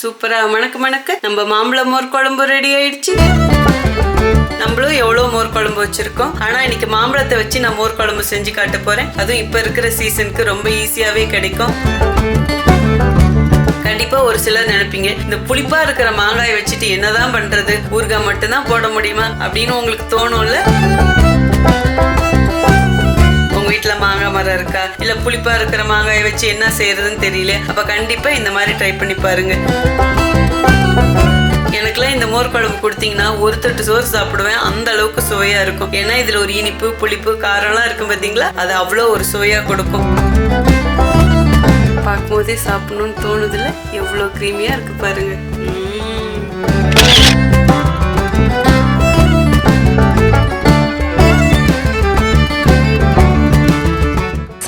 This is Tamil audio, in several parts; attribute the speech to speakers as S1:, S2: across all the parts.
S1: சூப்பரா. மணக்க மணக்க. நம்ம மாம்பழம் மோர் குழம்பு ரெடி ஆயிடுச்சு. நம்மளும் எவ்வளோ மோர் குழம்பு வச்சிருக்கோம். ஆனால் இன்னைக்கு மாம்பழத்தை வச்சு நான் மோர் குழம்பு செஞ்சு காட்ட போகிறேன் அதுவும் இப்போ இருக்கிற சீசனுக்கு ரொம்ப ஈஸியாகவே கிடைக்கும். கண்டிப்பா ஒரு சிலர் நினைப்பீங்க இந்த புளிப்பா இருக்கிற மாங்காயை வச்சுட்டு என்னதான் பண்றது? ஊறுகாய் மட்டும்தான் போட முடியுமா? அப்படின்னு உங்களுக்கு தோணும்ல? மாங்காய் இருக்கா? இல்ல புளிப்பா இருக்கிற மாங்காயை வச்சு என்ன செய்யறதுன்னு தெரியல. அப்ப கண்டிப்பா இந்த மாதிரி ட்ரை பண்ணி பாருங்க. எனக்குலாம் இந்த மோர் குழம்பு கொடுத்தீங்கன்னா ஒரு தட்டு சோறு சாப்பிடுவேன். அந்த அளவுக்கு சுவையா இருக்கும். ஏன்னா இதுல ஒரு இனிப்பு புளிப்பு காரம்லாம் இருக்கும் பாத்தீங்களா? அது அவ்வளோ ஒரு சுவையா கொடுக்கும். பார்க்கும்போதே சாப்பிடணும்னு தோணுதுல எவ்வளோ க்ரீமியா இருக்கு பாருங்க.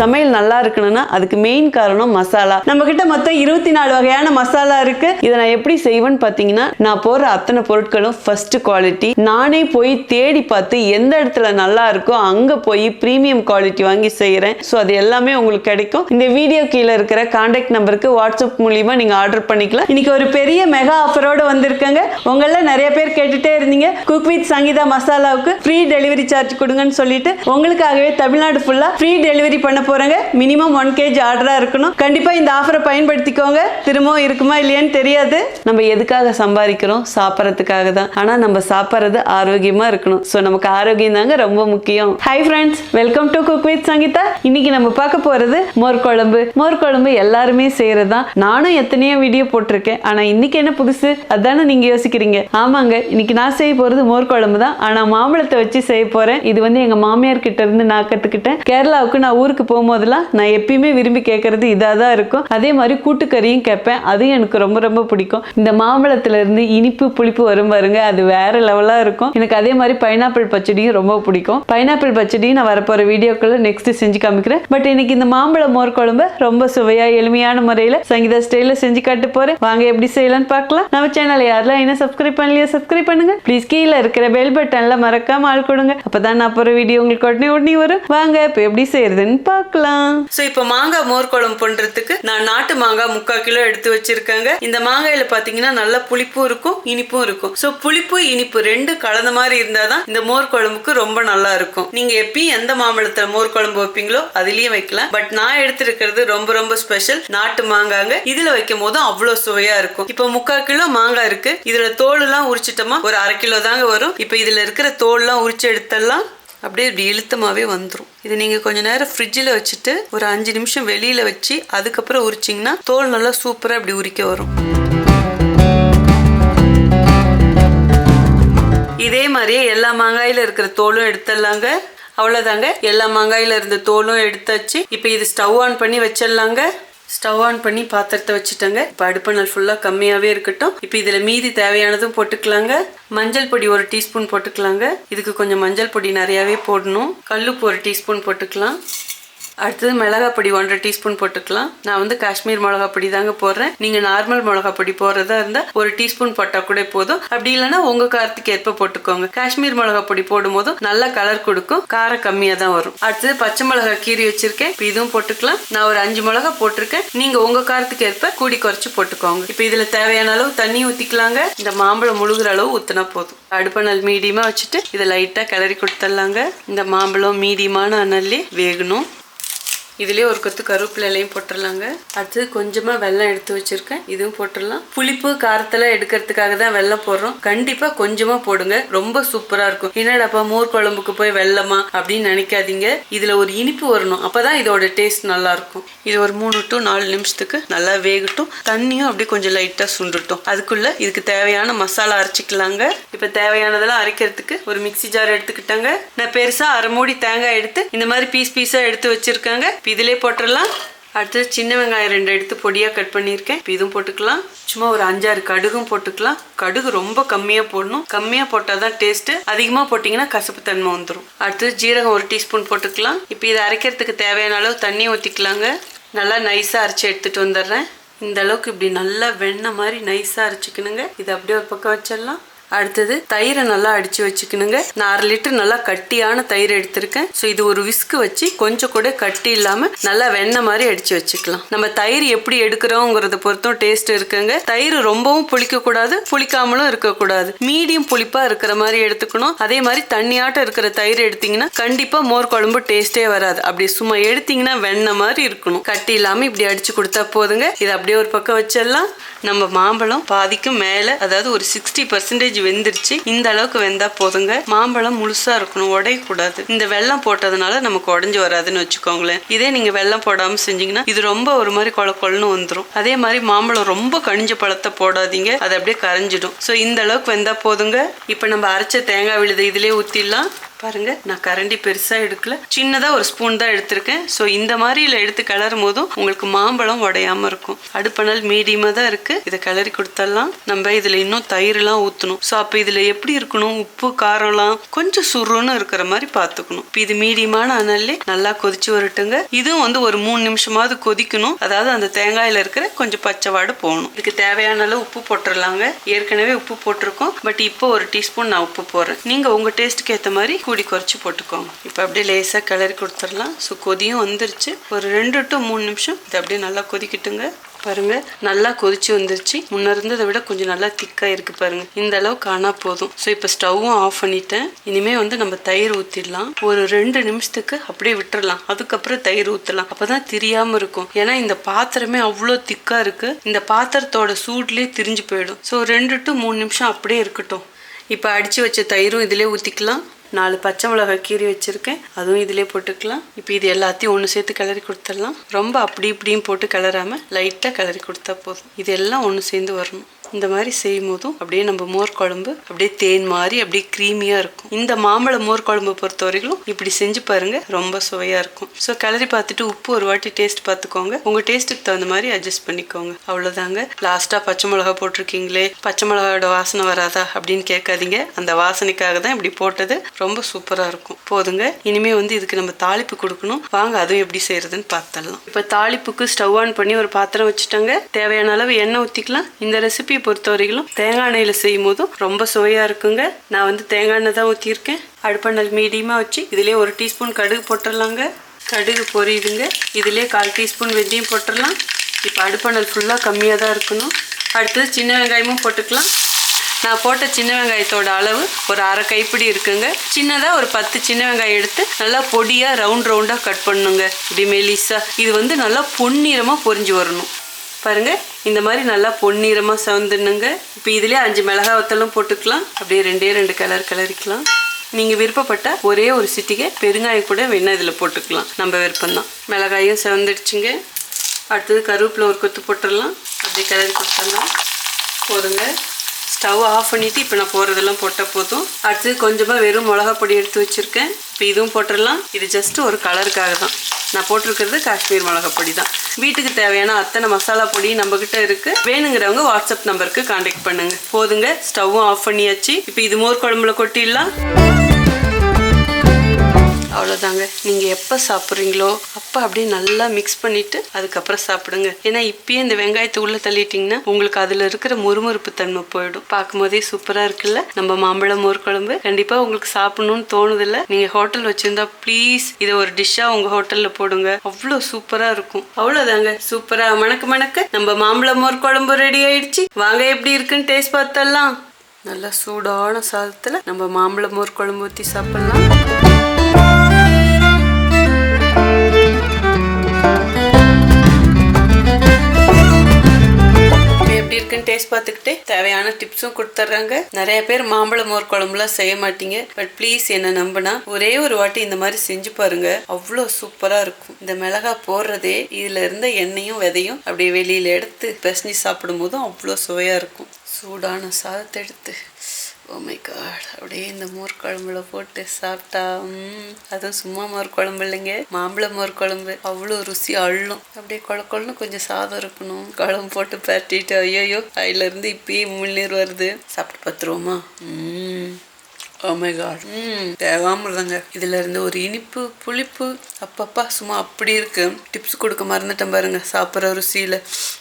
S1: சமையல் நல்லா இருக்கணும்னா அதுக்கு மெயின் காரணம் மசாலா. நம்ம கிட்ட மொத்தம் இருபத்தி நாலு வகையான மசாலா இருக்கு. இதை நான் எப்படி செய்வேன்னு பார்த்தீங்கன்னா நான் போடுற அத்தனை பொருட்களும் ஃபர்ஸ்ட் குவாலிட்டி நானே போய் தேடி பார்த்து எந்த இடத்துல நல்லா இருக்கோ அங்க போய் ப்ரீமியம் குவாலிட்டி வாங்கி செய்யறேன் ஸோ அது எல்லாமே உங்களுக்கு கிடைக்கும். இந்த வீடியோ கீழே இருக்கிற கான்டாக்ட் நம்பருக்கு வாட்ஸ்அப் மூலியமா நீங்க ஆர்டர் பண்ணிக்கலாம். இன்னைக்கு ஒரு பெரிய மெகா ஆஃபரோட வந்திருக்காங்க. உங்கள நிறைய பேர் கேட்டுட்டே இருந்தீங்க. குக் வித் சங்கீதா மசாலாவுக்கு ஃப்ரீ டெலிவரி சார்ஜ் கொடுங்கன்னு சொல்லிட்டு உங்களுக்காகவே தமிழ்நாடு ஃபுல்லா ஃப்ரீ டெலிவரி பண்ண போறாங்க. மினிமம் ஒன் கேஜி ஆர்டரா இருக்கணும். கண்டிப்பா இந்த ஆஃபரை பயன்படுத்திக்கோங்க. திரும்பவும் இருக்குமா இல்லையான்னு தெரியாது. நம்ம எதுக்காக சம்பாதிக்கிறோம்? சாப்பிட்றதுக்காக தான். ஆனா நம்ம சாப்பிட்றது ஆரோக்கியமா இருக்கணும். ஸோ நமக்கு ஆரோக்கியம் தாங்க ரொம்ப முக்கியம். Hi friends welcome to cook with Sangeetha. இன்னைக்கு நம்ம பார்க்க போறது மோர் குழம்பு. மோர் குழம்பு எல்லாருமே செய்யறது தான். நானும் எத்தனையோ வீடியோ போட்டிருக்கேன். ஆனா இன்னைக்கு என்ன புதுசு? அதானே நீங்க யோசிக்கிறீங்க. ஆமாங்க இன்னைக்கு நான் செய்ய போறது மோர் குழம்பு தான். ஆனா மாம்பழத்தை வச்சு செய்ய போறேன். இது வந்து எங்க மாமியார் கிட்ட இருந்து நான் கத்துக்கிட்டேன். கேரளாவுக்கு நான் ஊருக்கு போகும்போதெல்லாம் நான் எப்பயுமே விரும்பி கேட்கறது இதாக தான் இருக்கும். அதே மாதிரி கூட்டுக்கறியும் கேட்பேன். அதுவும் எனக்கு ரொம்ப ரொம்ப பிடிக்கும். இந்த மாம்பழத்துலேருந்து இனிப்பு புளிப்பு வரும் பாருங்க. அது வேற லெவலாக இருக்கும். எனக்கு அதே மாதிரி பைனாப்பிள் பச்சடியும் ரொம்ப பிடிக்கும். பைனாப்பிள் பச்சடியும் நான் வரப்போகிற வீடியோக்களை நெக்ஸ்ட் செஞ்சு காமிக்கிறேன். பட் இன்னைக்கு இந்த மாம்பழ மோர் குழம்பு ரொம்ப சுவையாக எளிமையான முறையில் சங்கீதா ஸ்டைலில் செஞ்சு காட்டு போகிறேன் வாங்க எப்படி செய்யலாம்னு பார்க்கலாம். நம்ம சேனலை யாரெல்லாம் என்ன சப்ஸ்கிரைப் பண்ணலையா சப்ஸ்கிரைப் பண்ணுங்க. ப்ளீஸ் கீழே இருக்கிற பெல் பட்டனில் மறக்காம ஆள் கொடுங்க. அப்பதான் நான் போகிற வீடியோ உங்களுக்கு உடனே உடனே வரும். வாங்க இப்போ எப்படி செய்யறதுன்னு பார்க்கலாம். ஸோ இப்போ மாங்காய் மோர் குழம்பு பண்றதுக்கு நான் நாட்டு மாங்காய் முக்கால் கிலோ எடுத்து வச்சிருக்கேங்க. இந்த மாங்காயில பாத்தீங்கன்னா நல்ல புளிப்பும் இருக்கும் இனிப்பும் இருக்கும். ஸோ புளிப்பு இனிப்பு ரெண்டு கலந்த மாதிரி இருந்தாதான் இந்த மோர் குழம்புக்கு ரொம்ப நல்லா இருக்கும். நீங்க எப்பயும் எந்த மாம்பழத்துல மோர் குழம்பு வைப்பீங்களோ அதுலயும் வைக்கலாம். பட் நான் எடுத்திருக்கிறது ரொம்ப ரொம்ப ஸ்பெஷல் நாட்டு மாங்காங்க. இதுல வைக்கும் போதும் அவ்வளவு சுவையா இருக்கும். இப்போ முக்கால் கிலோ மாங்காய் இருக்கு. இதுல தோல் எல்லாம் உரிச்சிட்டோமா ஒரு அரை கிலோ தாங்க வரும். இப்போ இதுல இருக்கிற தோல் எல்லாம் உரிச்சு எடுத்தெல்லாம் அப்படியே இப்படி இழுத்தமாகவே வந்துடும் இது நீங்கள் கொஞ்ச நேரம் ஃப்ரிட்ஜில் வச்சுட்டு ஒரு அஞ்சு நிமிஷம் வெளியில் வச்சு அதுக்கப்புறம் உரிச்சிங்கன்னா தோல் நல்லா சூப்பராக இப்படி உரிக்க வரும். இதே மாதிரியே எல்லா மாங்காயில இருக்கிற தோலும் எடுத்துடலாங்க. அவ்வளோதாங்க எல்லா மாங்காயில இருந்த தோலும் எடுத்தாச்சு. இப்போ இது ஸ்டவ் ஆன் பண்ணி வச்சிடலாங்க. ஸ்டவ் ஆன் பண்ணி பாத்திரத்தை வச்சுட்டேங்க. இப்போ அடுப்பு நாள் ஃபுல்லாக கம்மியாகவே இருக்கட்டும். இப்போ இதில் மீதி தேவையானதும் போட்டுக்கலாங்க. மஞ்சள் பொடி ஒரு டீஸ்பூன் போட்டுக்கலாங்க. இதுக்கு கொஞ்சம் மஞ்சள் பொடி நிறையாவே போடணும். கல்லுப்பு ஒரு டீஸ்பூன் போட்டுக்கலாம். அடுத்தது மிளகாப்பொடி ஒன்றரை டீஸ்பூன் போட்டுக்கலாம். நான் வந்து காஷ்மீர் மிளகாப்பொடி தாங்க போடுறேன். நீங்கள் நார்மல் மிளகாப்பொடி போடுறதா இருந்தால் ஒரு டீஸ்பூன் போட்டால் கூட போதும். அப்படி இல்லைன்னா உங்கள் காரத்துக்கு ஏற்ப போட்டுக்கோங்க. காஷ்மீர் மிளகாப்பொடி போடும் போதும் நல்ல கலர் கொடுக்கும். காரம் கம்மியாக தான் வரும். அடுத்தது பச்சை மிளகா கீறி வச்சிருக்கேன். இப்போ இதுவும் போட்டுக்கலாம். நான் ஒரு அஞ்சு மிளகா போட்டிருக்கேன். நீங்கள் உங்கள் காரத்துக்கு ஏற்ப கூடி குறைச்சி போட்டுக்கோங்க. இப்போ இதில் தேவையான அளவு தண்ணி ஊற்றிக்கலாங்க இந்த மாம்பழம் முழுகிற அளவு ஊற்றினா போதும். அடுப்பணல் மீடியமாக வச்சுட்டு இதை லைட்டாக கிளறி கொடுத்துடலாங்க. இந்த மாம்பழம் மீடியமான அனல்லே வேகணும். இதுலயே ஒரு கொத்து கருவேப்பிலையும் போட்டுடலாங்க அடுத்து கொஞ்சமா வெல்லம் எடுத்து வச்சிருக்கேன். இதுவும் போட்டுடலாம் புளிப்பு காரத்தெல்லாம் எடுக்கிறதுக்காக தான் வெள்ளம் போடுறோம். கண்டிப்பா கொஞ்சமா போடுங்க. ரொம்ப சூப்பரா இருக்கும். என்னடாப்பா மோர் குழம்புக்கு போய் வெள்ளமா அப்படின்னு நினைக்காதீங்க. இதுல ஒரு இனிப்பு வரணும். அப்பதான் இதோட டேஸ்ட் நல்லா இருக்கும். இது ஒரு மூணு டு நாலு நிமிஷத்துக்கு நல்லா வேகட்டும். தண்ணியும் அப்படியே கொஞ்சம் லைட்டா சுண்டுட்டும். அதுக்குள்ள இதுக்கு தேவையான மசாலா அரைச்சிக்கலாங்க. இப்ப தேவையானதெல்லாம் அரைக்கிறதுக்கு ஒரு மிக்சி ஜார் எடுத்துக்கிட்டாங்க. நான் பெருசா அரை மூடி தேங்காய் எடுத்து இந்த மாதிரி பீஸ் பீஸா எடுத்து வச்சிருக்காங்க. இதிலே போட்டுடலாம் அடுத்தது சின்ன வெங்காயம் ரெண்டு எடுத்து பொடியாக கட் பண்ணியிருக்கேன். இப்போ இதுவும் போட்டுக்கலாம். சும்மா ஒரு அஞ்சாறு கடுகும் போட்டுக்கலாம். கடுகு ரொம்ப கம்மியாக போடணும். கம்மியாக போட்டால் தான் டேஸ்ட்டு அதிகமாக போட்டிங்கன்னா கசப்பு தன்மை வந்துடும் அடுத்தது ஜீரகம் ஒரு டீஸ்பூன் போட்டுக்கலாம். இப்போ இதை அரைக்கிறதுக்கு தேவையான அளவு தண்ணி ஊற்றிக்கலாங்க நல்லா நைஸாக அரைச்சி எடுத்துகிட்டு வந்துடுறேன். இந்த அளவுக்கு இப்படி நல்லா வெண்ணெய் மாதிரி நைஸாக அரைச்சிக்கணுங்க. இதை அப்படியே ஒரு பக்கம் வச்சிடலாம். அடுத்தது தயிரை நல்லா அடிச்சு வச்சுக்கணுங்க. நான் அரை லிட்டர் நல்லா கட்டியான தயிர் எடுத்திருக்கேன். ஸோ இது ஒரு விஸ்கு வச்சு கொஞ்சம் கூட கட்டி இல்லாமல் நல்லா வெண்ணெய் மாதிரி அடிச்சு வச்சுக்கலாம். நம்ம தயிர் எப்படி எடுக்கிறோங்கிறத பொறுத்தும் டேஸ்ட் இருக்குங்க. தயிர் ரொம்பவும் புளிக்க கூடாது புளிக்காமலும் இருக்கக்கூடாது. மீடியம் புளிப்பா இருக்கிற மாதிரி எடுத்துக்கணும். அதே மாதிரி தண்ணியாட்டம் இருக்கிற தயிர் எடுத்தீங்கன்னா கண்டிப்பா மோர் குழம்பு டேஸ்டே வராது. அப்படி சும்மா எடுத்தீங்கன்னா வெண்ணெய் மாதிரி இருக்கணும். கட்டி இல்லாம இப்படி அடிச்சு கொடுத்தா போதுங்க. இது அப்படியே ஒரு பக்கம் வச்சிடலாம். நம்ம மாம்பழம் பாதிக்கும் மேல அதாவது ஒரு சிக்ஸ்டி பர்சன்டேஜ் வெந்துருச்சு. இந்த அளவுக்கு வெந்தா போதுங்க. மாம்பழம் முழுசா இருக்கணும். உடையக்கூடாது. இந்த வெள்ளம் போட்டதுனால நமக்கு உடஞ்சி வராதுன்னு வச்சுக்கோங்களேன். இதே நீங்க வெள்ளம் போடாம செஞ்சீங்கன்னா இது ரொம்ப ஒரு மாதிரி கொல கொலன்னு வந்துடும் அதே மாதிரி மாம்பழம் ரொம்ப கனிஞ்ச பழத்தை போடாதீங்க. அது அப்படியே கரைஞ்சிடும். ஸோ இந்த அளவுக்கு வெந்தா போதுங்க. இப்போ நம்ம அரைச்ச தேங்காய் விழுது இதுலேயே ஊற்றிடலாம் பாருங்க நான் கரண்டி பெருசாக எடுக்கல. சின்னதாக ஒரு ஸ்பூன் தான் எடுத்திருக்கேன். ஸோ இந்த மாதிரில எடுத்து கிளறும் போதும் உங்களுக்கு மாம்பழம் உடையாமல் இருக்கும். அடுப்பணல் மீடியமாக தான் இருக்குது இதை கிளறி கொடுத்துடலாம் நம்ம இதில் இன்னும் தயிர்லாம் ஊற்றணும் ஸோ அப்போ இதில் எப்படி இருக்கணும்? உப்பு காரம்லாம் கொஞ்சம் சுருன்னு இருக்கிற மாதிரி பார்த்துக்கணும். இப்போ இது மீடியமான அனல்லே நல்லா கொதிச்சு வரட்டுங்க. இதுவும் வந்து ஒரு மூணு நிமிஷமாவது கொதிக்கணும். அதாவது அந்த தேங்காயில இருக்கிற கொஞ்சம் பச்சை வாடு போகணும். இதுக்கு தேவையான அளவு உப்பு போட்டுடலாங்க ஏற்கனவே உப்பு போட்டிருக்கோம். பட் இப்போ ஒரு டீஸ்பூன் நான் உப்பு போடுறேன். நீங்கள் உங்கள் டேஸ்ட்டுக்கு ஏற்ற மாதிரி கூடி குறைச்சி போட்டுக்கோங்க. இப்போ அப்படியே லேசாக கிளறி கொடுத்துடலாம். ஸோ கொதியும் வந்துருச்சு. ஒரு ரெண்டு டு மூணு நிமிஷம் இது அப்படியே நல்லா கொதிக்கட்டுங்க. பாருங்க நல்லா கொதிச்சு வந்துருச்சு. முன்ன இருந்ததை விட கொஞ்சம் நல்லா திக்கா இருக்கு பாருங்க. இந்த அளவுக்கு ஆனா போதும். ஸோ இப்போ ஸ்டவ்வும் ஆஃப் பண்ணிட்டேன். இனிமே வந்து நம்ம தயிர் ஊத்திடலாம். ஒரு ரெண்டு நிமிஷத்துக்கு அப்படியே விட்டுறலாம். அதுக்கப்புறம் தயிர் ஊத்தலாம். அப்பதான் திரியாம இருக்கும். ஏன்னா இந்த பாத்திரமே அவ்வளோ திக்கா இருக்கு. இந்த பாத்திரத்தோட சூட்லயே திரிஞ்சு போயிடும். ஸோ ரெண்டு டு மூணு நிமிஷம் அப்படியே இருக்கட்டும். இப்போ அடிச்சு வச்ச தயிரும் இதிலே ஊற்றிக்கலாம் நாலு பச்சை மிளகாய் கீறி வச்சுருக்கேன். அதுவும் இதிலே போட்டுக்கலாம். இப்போ இது எல்லாத்தையும் ஒன்று சேர்த்து கிளறி கொடுத்துடலாம். ரொம்ப அப்படி இப்படியும் போட்டு கிளறாமல் லைட்டாக கிளறி கொடுத்தா போதும். இதெல்லாம் ஒன்று சேர்ந்து வரணும். இந்த மாதிரி செய்யும் போதும் அப்படியே நம்ம மோர் குழம்பு அப்படியே தேன் மாதிரி அப்படியே க்ரீமியாக இருக்கும். இந்த மாம்பழ மோர் குழம்பு பொறுத்த வரைக்கும் இப்படி செஞ்சு பாருங்க ரொம்ப சுவையாக இருக்கும். ஸோ கிளறி பார்த்துட்டு உப்பு ஒரு வாட்டி டேஸ்ட் பார்த்துக்கோங்க. உங்கள் டேஸ்ட்டுக்கு தகுந்த மாதிரி அட்ஜஸ்ட் பண்ணிக்கோங்க. அவ்வளோதாங்க லாஸ்ட்டாக பச்சை மிளகா போட்டிருக்கீங்களே பச்சை மிளகாவோட வாசனை வராதா அப்படின்னு கேட்காதீங்க. அந்த வாசனைக்காக தான் இப்படி போட்டது ரொம்ப சூப்பராக இருக்கும். போதுங்க. இனிமே வந்து இதுக்கு நம்ம தாளிப்பு கொடுக்கணும். வாங்க அதுவும் எப்படி செய்யறதுன்னு பார்த்துடலாம். இப்போ தாளிப்புக்கு ஸ்டவ் ஆன் பண்ணி ஒரு பாத்திரம் வச்சுட்டாங்க. தேவையான அளவு எண்ணெய் ஊற்றிக்கலாம் இந்த ரெசிபியை பொறுத்த வரைக்கும் தேங்காய் எண்ணெயில் செய்யும் போதும் ரொம்ப சுவையாக இருக்குங்க. நான் வந்து தேங்காய் எண்ணெய் தான் ஊற்றியிருக்கேன் அடுப்பண்ணல் மீடியமாக வச்சு இதுலேயே ஒரு டீஸ்பூன் கடுகு போட்டுடலாங்க கடுகு பொரியுதுங்க. இதுலேயே கால் டீஸ்பூன் வெந்தயம் போட்டுடலாம் இப்போ அடுப்பணல் ஃபுல்லாக கம்மியாக தான் இருக்கணும். அடுத்தது சின்ன வெங்காயமும் போட்டுக்கலாம். நான் போட்ட சின்ன வெங்காயத்தோட அளவு ஒரு அரை கைப்பிடி இருக்குங்க. சின்னதாக ஒரு பத்து சின்ன வெங்காயம் எடுத்து நல்லா பொடியாக ரவுண்ட் ரவுண்டாக கட் பண்ணுங்க. இப்படி மெலிசா. இது வந்து நல்லா பொன்னிறமாக பொரிஞ்சு வரணும். பாருங்கள் இந்த மாதிரி நல்லா பொன்னிறமாக சவந்துடணுங்க இப்போ இதுலேயே அஞ்சு மிளகா வத்தலும் போட்டுக்கலாம். அப்படியே ரெண்டே ரெண்டு கலர் கிளறிக்கலாம் நீங்கள் விருப்பப்பட்ட ஒரே ஒரு சிட்டிகை பெருங்காயம் கூட வேணா இதில் போட்டுக்கலாம். நம்ம விருப்பம்தான். மிளகாயும் செவந்துடுச்சுங்க. அடுத்தது கருவேப்பில் ஒரு கொத்து போட்டுடலாம். அப்படியே கிளறி கொடுத்துடலாம். போதுங்க. ஸ்டவ் ஆஃப் பண்ணிவிட்டு இப்போ நான் போகிறதெல்லாம் போட்டால் போதும். அடுத்தது கொஞ்சமாக வெறும் மிளகா பொடி எடுத்து வச்சுருக்கேன். இப்போ இதுவும் போட்டுடலாம் இது ஜஸ்ட் ஒரு கலருக்காக தான் நான் போட்டிருக்கிறது காஷ்மீர் மிளகா பொடி தான் வீட்டுக்கு தேவையான அத்தனை மசாலா பொடி நம்மக்கிட்ட இருக்குது வேணுங்கிறவங்க வாட்ஸ்அப் நம்பருக்கு காண்டாக்ட் பண்ணுங்க. போதுங்க ஸ்டவ்வும் ஆஃப் பண்ணியாச்சு. இப்போ இது மோர் குழம்புல கொட்டிடலாம். அவ்வளோதாங்க நீங்கள் எப்போ சாப்பிட்றீங்களோ அப்போ அப்படியே நல்லா மிக்ஸ் பண்ணிவிட்டு அதுக்கப்புறம் சாப்பிடுங்க. ஏன்னா இப்பயே இந்த வெங்காயத்தை உள்ளே தள்ளிட்டிங்கன்னா உங்களுக்கு அதில் இருக்கிற முறுமுறுப்பு தன்மை போயிடும். பார்க்கும்போதே சூப்பராக இருக்குல்ல? நம்ம மாம்பழம் மோர் குழம்பு கண்டிப்பாக உங்களுக்கு சாப்பிடணும்னு தோணுதில்ல. நீங்கள் ஹோட்டல் வச்சுருந்தா ப்ளீஸ் இதை ஒரு டிஷ்ஷாக உங்கள் ஹோட்டலில் போடுங்க. அவ்வளோ சூப்பராக இருக்கும். அவ்வளோதாங்க சூப்பராக மணக்க மணக்க நம்ம மாம்பழம் மோர் குழம்பு ரெடி ஆயிடுச்சு. வாங்க எப்படி இருக்குன்னு டேஸ்ட் பார்த்தலாம் நல்லா சூடான சாதத்தில் நம்ம மாம்பழம் மோர் குழம்பு ஊற்றி சாப்பிட்லாம். இருக்குன்னு டேஸ்ட் பார்த்துக்கிட்டே தேவையான டிப்ஸும் கொடுத்துட்றாங்க நிறைய பேர் மாம்பழ மோர் குழம்புலாம் செய்ய மாட்டீங்க. பட் ப்ளீஸ் என்னை நம்பினா ஒரே ஒரு வாட்டி இந்த மாதிரி செஞ்சு பாருங்க. அவ்வளோ சூப்பராக இருக்கும். இந்த மிளகா போடுறதே இதில் இருந்த எண்ணெயும் விதையும் அப்படியே வெளியில் எடுத்து பிசைஞ்சு சாப்பிடும் போதும் அவ்வளோ சுவையாக இருக்கும். சூடான சாதத்தை எடுத்து. Oh ஓ காட் அப்படியே இந்த மோர் குழம்புல போட்டு சாப்பிட்டா அதுவும் சும்மா மோர் குழம்பு இல்லைங்க. மாம்பழ மோர் குழம்பு. அவ்வளோ ருசி அள்ளும். அப்படியே கொழ கொழன்னு கொஞ்சம் சாதம் இருக்கணும். குழம்பு போட்டு பரட்டிட்டு ஐயோயோ அதுலேருந்து இப்பயே முன்னீர் வருது. சாப்பிட்டு பார்த்துருவோமா? ம் ஓமை காட் ம். தேவாமிருதங்க. இதுல இருந்து ஒரு இனிப்பு புளிப்பு அப்பப்பா சும்மா அப்படி இருக்கு. டிப்ஸ் கொடுக்க மறந்துட்டேன் பாருங்க சாப்பிட்ற ருசியில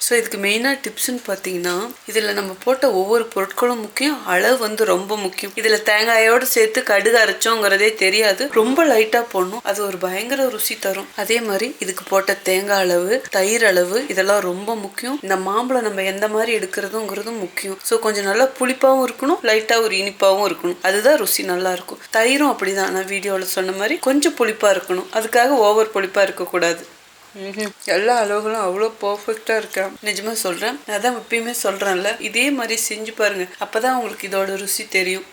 S1: ஸோ இதுக்கு மெயினாக டிப்ஸ்னு பார்த்தீங்கன்னா இதில் நம்ம போட்ட ஒவ்வொரு பொருட்களும் முக்கியம் அளவு வந்து ரொம்ப முக்கியம். இதில் தேங்காயோடு சேர்த்து கடுகு அரைச்சோங்கிறதே தெரியாது. ரொம்ப லைட்டாக போடணும். அது ஒரு பயங்கர ருசி தரும். அதே மாதிரி இதுக்கு போட்ட தேங்காய் அளவு தயிர் அளவு இதெல்லாம் ரொம்ப முக்கியம். இந்த மாம்பழம் நம்ம எந்த மாதிரி எடுக்கிறதுங்கிறதும் முக்கியம். ஸோ கொஞ்சம் நல்லா புளிப்பாகவும் இருக்கணும் லைட்டாக ஒரு இனிப்பாகவும் இருக்கணும். அதுதான் ருசி நல்லா இருக்கும் தயிரும் அப்படிதான். நான் வீடியோவில் சொன்ன மாதிரி கொஞ்சம் புளிப்பாக இருக்கணும். அதுக்காக ஓவர் புளிப்பாக இருக்கக்கூடாது. எல்லா அளவுகளும் அவ்வளோ பர்ஃபெக்டாக இருக்கேன் நிஜமா சொல்கிறேன் அதான் எப்பயுமே சொல்கிறேன்ல இதே மாதிரி செஞ்சு பாருங்க. அப்பதான் உங்களுக்கு இதோட ருசி தெரியும்.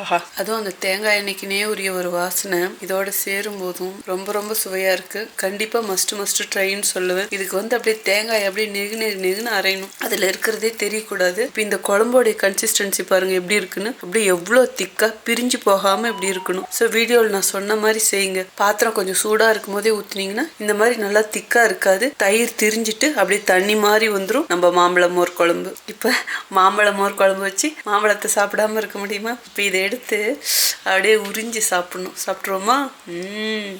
S1: ஆஹா. அதுவும் அந்த தேங்காய் எண்ணெய்க்குனே உரிய ஒரு வாசனை. இதோட சேரும் போதும் ரொம்ப ரொம்ப சுவையாக இருக்குது கண்டிப்பாக மஸ்ட் மஸ்ட் ட்ரைன்னு சொல்லுவேன். இதுக்கு வந்து அப்படியே தேங்காய் அப்படியே நெகு நெகு நெகுன்னு அரையணும். அதில் இருக்கிறதே தெரியக்கூடாது. இப்போ இந்த குழம்போடைய கன்சிஸ்டன்சி பாருங்கள் எப்படி இருக்குன்னு. அப்படியே எவ்வளோ திக்காக பிரிஞ்சு போகாமல் இப்படி இருக்கணும். ஸோ வீடியோவில் நான் சொன்ன மாதிரி செய்யுங்க. பாத்திரம் கொஞ்சம் சூடாக இருக்கும் போதே ஊற்றுனீங்கன்னா இந்த மாதிரி நல்லா திக்காக இருக்காது. தயிர் திரிஞ்சிட்டு அப்படியே தண்ணி மாதிரி வந்துடும் நம்ம மாம்பழ மோர் குழம்பு. இப்போ மாம்பழ மோர் குழம்பு வச்சு மாம்பழத்தை சாப்பிடாம இருக்க முடியுமா? இப்போ இதை எடுத்து அப்படியே உறிஞ்சி சாப்பிடணும். சாப்பிட்ருவோமா ம்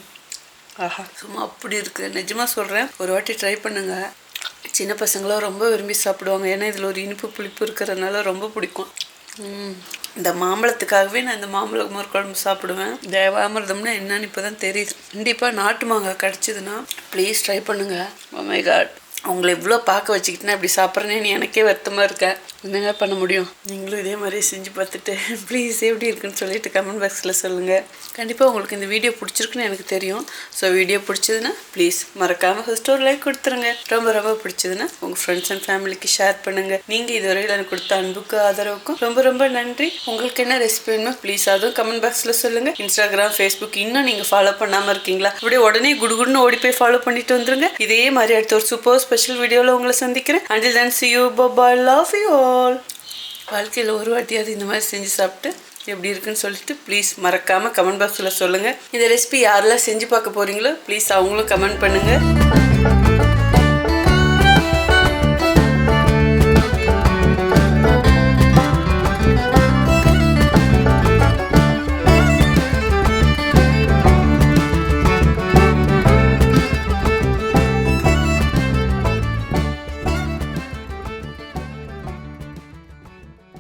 S1: ஆஹா சும்மா அப்படி இருக்குது நிஜமாக சொல்கிறேன் ஒரு வாட்டி ட்ரை பண்ணுங்க. சின்ன பசங்களாம் ரொம்ப விரும்பி சாப்பிடுவாங்க. ஏன்னா இதில் ஒரு இனிப்பு புளிப்பு இருக்கிறதுனால ரொம்ப பிடிக்கும். இந்த மாம்பழத்துக்காகவே நான் இந்த மாம்பழ மோர் குழம்பு சாப்பிடுவேன். தேவாமிரதம்னா என்னன்னு இப்போ தான் தெரியுது. கண்டிப்பாக நாட்டு மாங்காய் கிடச்சிதுன்னா ப்ளீஸ் ட்ரை பண்ணுங்கள் காட் oh அவங்கள இவ்வளோ பார்க்க வச்சுக்கிட்டுனா இப்படி சாப்பிட்றேன்னு எனக்கே வருத்தமாக இருக்கேன் என்னங்க பண்ண முடியும்? நீங்களும் இதே மாதிரி செஞ்சு பார்த்துட்டு ப்ளீஸ் எப்படி இருக்குன்னு சொல்லிட்டு கமெண்ட் பாக்ஸில் சொல்லுங்கள் கண்டிப்பாக உங்களுக்கு இந்த வீடியோ பிடிச்சிருக்குன்னு எனக்கு தெரியும். ஸோ வீடியோ பிடிச்சதுன்னா ப்ளீஸ் மறக்காமல் ஃபஸ்ட்டு ஒரு லைக் கொடுத்துருங்க. ரொம்ப ரொம்ப பிடிச்சதுன்னா உங்கள் ஃப்ரெண்ட்ஸ் அண்ட் ஃபேமிலிக்கு ஷேர் பண்ணுங்கள் நீங்கள் இதுவரையில் எனக்கு கொடுத்த அன்புக்கு ஆதரவுக்கும் ரொம்ப ரொம்ப நன்றி. உங்களுக்கு என்ன ரெசிபி வேணுமோ ப்ளீஸ் அதுவும் கமெண்ட் பாக்ஸில் சொல்லுங்கள் இன்ஸ்டாகிராம் ஃபேஸ்புக் இன்னும் நீங்கள் ஃபாலோ பண்ணாமல் இருக்கீங்களா? அப்படியே உடனே குடுகுடுன்னு ஓடி போய் ஃபாலோ பண்ணிட்டு வந்துருங்க. இதே மாதிரி அடுத்த ஒரு சூப்பர்ஸ் ஸ்பெஷல் வீடியோவில் உங்களை சந்திக்கிறேன். Until then see you bye bye love you வாழ்க்கையில் ஒரு வாட்டியாவது இந்த மாதிரி செஞ்சு சாப்பிட்டு எப்படி இருக்குன்னு சொல்லிட்டு ப்ளீஸ் மறக்காமல் கமெண்ட் பாக்ஸில் சொல்லுங்கள் இந்த ரெசிபி யாரெல்லாம் செஞ்சு பார்க்க போகிறீங்களோ ப்ளீஸ் அவங்களும் கமெண்ட் பண்ணுங்கள்